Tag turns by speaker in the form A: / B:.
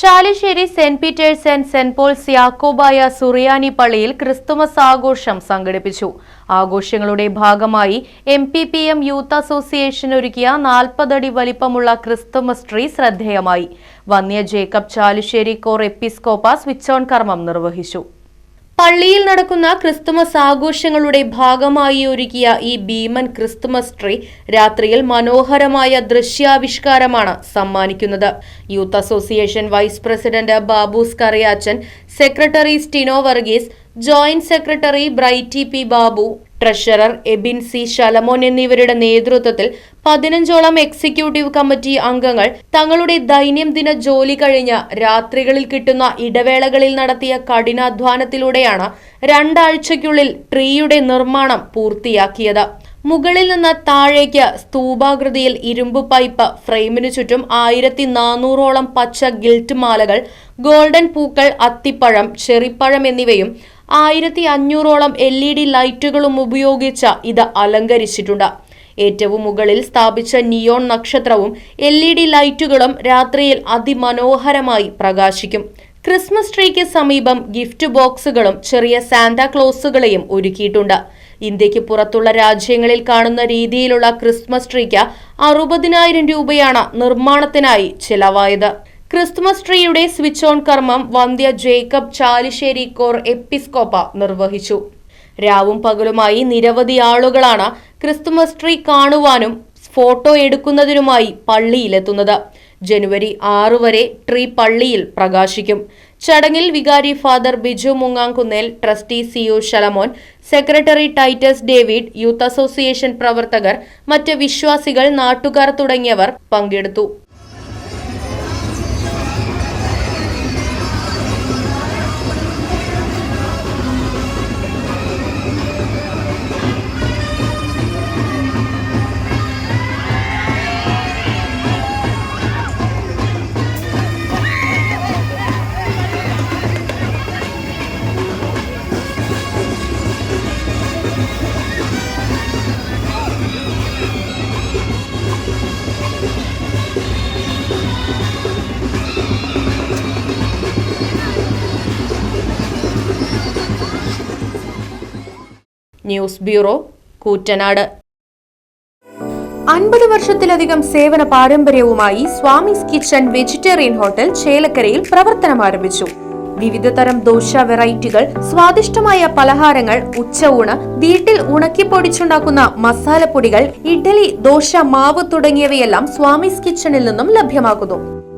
A: Chalissery saint Peters and saint Pauls Yakobaya സുറിയാനി പള്ളിയിൽ Christmas ആഘോഷം സംഘടിപ്പിച്ചു. ആഘോഷങ്ങളുടെ ഭാഗമായി M P P M youth association ഒരുക്കിയ നാൽപ്പതടി വലിപ്പമുള്ള ക്രിസ്തുമസ് ട്രീ ശ്രദ്ധേയമായി. വന്യ Jacob Chalissery cor episcopa switch on കർമ്മം നിർവഹിച്ചു. പള്ളിയിൽ നടക്കുന്ന ക്രിസ്തുമസ് ആഘോഷങ്ങളുടെ ഭാഗമായി ഒരുക്കിയ ഈ ഭീമൻ ക്രിസ്തുമസ് ട്രീ രാത്രിയിൽ മനോഹരമായ ദൃശ്യാവിഷ്കാരമാണ് സമ്മാനിക്കുന്നത്. Youth association vice president Babus Kariyachan secretary Stino Varghese joint secretary Brighty P Babu treasurer Ebin C Shalamon എന്നിവരുടെ നേതൃത്വത്തിൽ പതിനഞ്ചോളം എക്സിക്യൂട്ടീവ് കമ്മിറ്റി അംഗങ്ങൾ തങ്ങളുടെ ദൈനംദിന ജോലി കഴിഞ്ഞ രാത്രികളിൽ കിട്ടുന്ന ഇടവേളകളിൽ നടത്തിയ കഠിനാധ്വാനത്തിലൂടെയാണ് രണ്ടാഴ്ചയ്ക്കുള്ളിൽ ട്രീയുടെ നിർമ്മാണം പൂർത്തിയാക്കിയത്. മുകളിൽ നിന്ന് താഴേക്ക് സ്തൂപാകൃതിയിൽ ഇരുമ്പ് പൈപ്പ് ഫ്രെയിമിനു ചുറ്റും ആയിരത്തി നാനൂറോളം പച്ച ഗിൽറ്റ് മാലകൾ ഗോൾഡൻ പൂക്കൾ അത്തിപ്പഴം ചെറിപ്പഴം എന്നിവയും ആയിരത്തി അഞ്ഞൂറോളം എൽ ഇ ഡി ലൈറ്റുകളും ഉപയോഗിച്ച് ഇത് അലങ്കരിച്ചിട്ടുണ്ട്. ഏറ്റവും മുകളിൽ സ്ഥാപിച്ച നിയോൺ നക്ഷത്രവും എൽ ഇ ഡി ലൈറ്റുകളും രാത്രിയിൽ അതിമനോഹരമായി പ്രകാശിക്കും. ക്രിസ്മസ് ട്രീക്ക് സമീപം ഗിഫ്റ്റ് ബോക്സുകളും ചെറിയ സാന്താക്ലോസുകളെയും ഒരുക്കിയിട്ടുണ്ട്. ഇന്ത്യയ്ക്ക് പുറത്തുള്ള രാജ്യങ്ങളിൽ കാണുന്ന രീതിയിലുള്ള ക്രിസ്മസ് ട്രീക്ക് അറുപതിനായിരം രൂപയാണ് നിർമ്മാണത്തിനായി ചെലവായത്. ക്രിസ്മസ് ട്രീയുടെ സ്വിച്ച് ഓൺ കർമ്മം വന്ധ്യ ജേക്കബ് ചാലിശ്ശേരി കോർ എപ്പിസ്കോപ്പ നിർവഹിച്ചു. രാവും പകലുമായി നിരവധി ആളുകളാണ് ക്രിസ്തുമസ് ട്രീ കാണുവാനും ഫോട്ടോ എടുക്കുന്നതിനുമായി പള്ളിയിലെത്തുന്നത്. ജനുവരി ആറ് വരെ ട്രീ പള്ളിയിൽ പ്രകാശിക്കും. ചടങ്ങിൽ വികാരി father Biju Mungankunnel trustee C CO Shalamon secretary Titus David youth association പ്രവർത്തകർ മറ്റ് വിശ്വാസികൾ നാട്ടുകാർ തുടങ്ങിയവർ പങ്കെടുത്തു. News bureau Koottanad. അൻപത് വർഷത്തിലധികം സേവന പാരമ്പര്യവുമായി സ്വാമിസ് കിച്ചൺ വെജിറ്റേറിയൻ ഹോട്ടൽ ചേലക്കരയിൽ പ്രവർത്തനം ആരംഭിച്ചു. വിവിധ തരം ദോശ വെറൈറ്റികൾ സ്വാദിഷ്ടമായ പലഹാരങ്ങൾ ഉച്ചയൂണ് വീട്ടിൽ ഉണക്കിപ്പൊടിച്ചുണ്ടാക്കുന്ന മസാലപ്പൊടികൾ ഇഡ്ഡലി ദോശ മാവ് തുടങ്ങിയവയെല്ലാം സ്വാമിസ് കിച്ചണിൽ നിന്നും ലഭ്യമാക്കുന്നു.